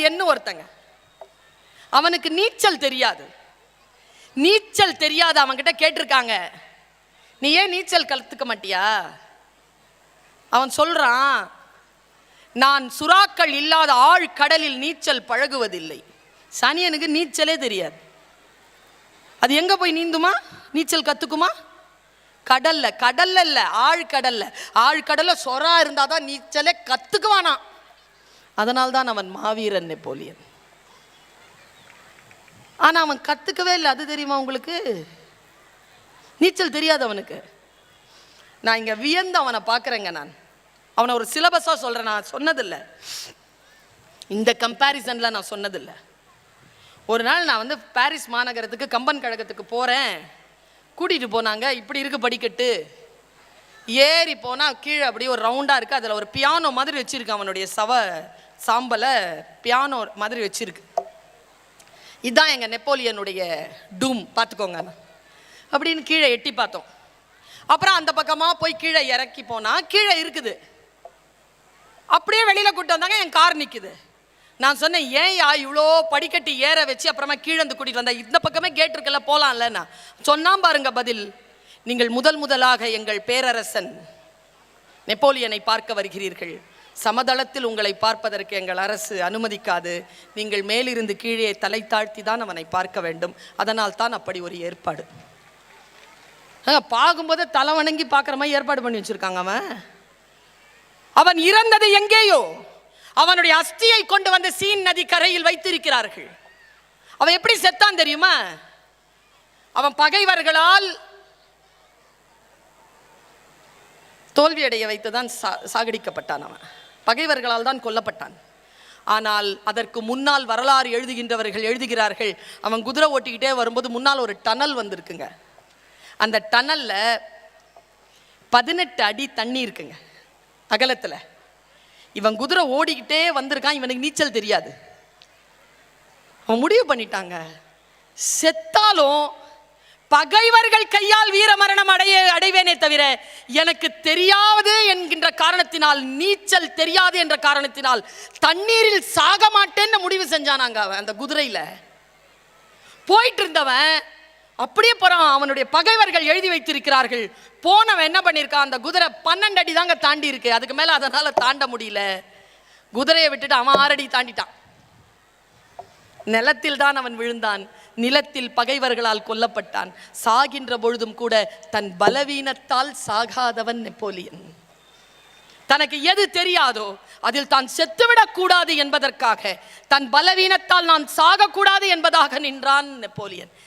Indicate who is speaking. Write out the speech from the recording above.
Speaker 1: என்ன ஒருத்தங்க? அவனுக்கு நீச்சல் தெரியாது. நீச்சல் தெரியாது அவன்கிட்ட கேட்டிருக்காங்க. நீ ஏன் நீச்சல் கற்றுக்க மாட்டியா? அவன் சொல்றான் நான் சுறாக்கள் இல்லாத ஆழ் கடலில் நீச்சல் பழகுவதில்லை. சனியனுக்கு நீச்சலே தெரியாது. அது எங்க போய் நீந்துமா? நீச்சல் கத்துக்குமா? கடல்ல. கடல்ல இல்ல ஆழ்கடல்ல. ஆழ்கடல்ல சொரா இருந்தாதான் நீச்சலே கத்துக்குவானா அதனால்தான் அவன் மாவீரன் நெப்போலியன். ஆனால் அவன் கற்றுக்கவே இல்லை. அது தெரியுமா உங்களுக்கு? நீச்சல் தெரியாது அவனுக்கு நான் இங்கே வியந்து அவனை பார்க்குறேங்க நான். அவனை ஒரு சிலபஸாக சொல்கிறேன் நான் சொன்னதில்லை. இந்த கம்பேரிசனில் நான் சொன்னதில்லை. ஒரு நாள் நான் வந்து பாரிஸ் மாநகரத்துக்கு கம்பன் கழகத்துக்கு போகிறேன் கூட்டிகிட்டு போனாங்க. இப்படி இருக்கு படிக்கட்டு. ஏறி போனால் கீழே அப்படியே ஒரு ரவுண்டாக இருக்குது அதில் ஒரு பியானோ மாதிரி வச்சுருக்கு அவனுடைய சவ சாம்பலை பியானோ மாதிரி வச்சுருக்கு. இதுதான் எங்கள் நெப்போலியனுடைய டூம் பார்த்துக்கோங்க. அப்படின்னு கீழே எட்டி பார்த்தோம். அப்புறம் அந்த பக்கமாக போய் கீழே இறக்கி போனால் கீழே இருக்குது. அப்படியே வெளியில் கூட்டு வந்தாங்க என் கார் நிற்குது நான் சொன்னேன் ஏன் யா இவ்வளோ படிக்கட்டி ஏற வச்சு அப்புறமா கீழே வந்து கூட்டிகிட்டு வந்தேன் இந்த பக்கமே கேட் இருக்குல்ல நான் சொன்னான் பாருங்க பதில். நீங்கள் முதல் முதலாக எங்கள் பேரரசன் நெப்போலியனை பார்க்க வருகிறீர்கள். சமதளத்தில் உங்களை பார்ப்பதற்கு எங்கள் அரசு அனுமதிக்காது. நீங்கள் மேலிருந்து கீழே தலை தாழ்த்தி தான் அவனை பார்க்க வேண்டும். அதனால் தான் அப்படி ஒரு ஏற்பாடு. ஆ, பார்க்கும்போது தலை வணங்கி பார்க்குற மாதிரி ஏற்பாடு பண்ணி வச்சிருக்காங்க அவன். அவன் இறந்தது எங்கேயோ? அவனுடைய அஸ்தியை கொண்டு வந்து சீன் நதி கரையில் வைத்திருக்கிறார்கள். அவன் எப்படி செத்தான் தெரியுமா? அவன் பகைவர்களால் தோல்வியடைய வைத்துதான் சா- சாகடிக்கப்பட்டான் அவன். பகைவர்களால் தான் கொல்லப்பட்டான். ஆனால் அதற்கு முன்னால் வரலாறு எழுதுகின்றவர்கள் எழுதுகிறார்கள் அவன் குதிரை ஓட்டிக்கிட்டே வரும்போது முன்னால் ஒரு டனல் வந்திருக்குங்க. அந்த டனலில் பதினெட்டு அடி தண்ணி இருக்குங்க அகலத்தில். இவன் குதிரை ஓடிக்கிட்டே வந்திருக்கான் இவனுக்கு நீச்சல் தெரியாது. அவன் முடிவு பண்ணிட்டாங்க. செத்தாலும் பகைவர்கள் கையால் வீர மரணம் அடைய அடைவேனே தவிர எனக்கு தெரியாது என்கின்ற காரணத்தினால் நீச்சல் தெரியாது என்ற காரணத்தினால் தண்ணீரில் சாக மாட்டேன்னு முடிவு செஞ்சானாங்க அவன் அந்த குதிரையில. போயிட்டு இருந்தவன் அப்படியே போறான். அவனுடைய பகைவர்கள் எழுதி வைத்திருக்கிறார்கள். போனவன் என்ன பண்ணியிருக்கான் அந்த குதிரை பன்னெண்டு அடி தாங்க தாண்டி இருக்கு. அதுக்கு மேல அதனால தாண்ட முடியல. குதிரையை விட்டுட்டு அவன் ஆறடி தாண்டிட்டான். நிலத்தில் தான் அவன் விழுந்தான். நிலத்தில் பகைவர்களால் கொல்லப்பட்டான். சாகின்ற பொழுதும் கூட தன் பலவீனத்தால் சாகாதவன் நெப்போலியன். தனக்கு எது தெரியாதோ அதில் தான் செத்துவிடக் கூடாது என்பதற்காக தன் பலவீனத்தால் நான் சாகக்கூடாது என்பதாக நின்றான் நெப்போலியன்.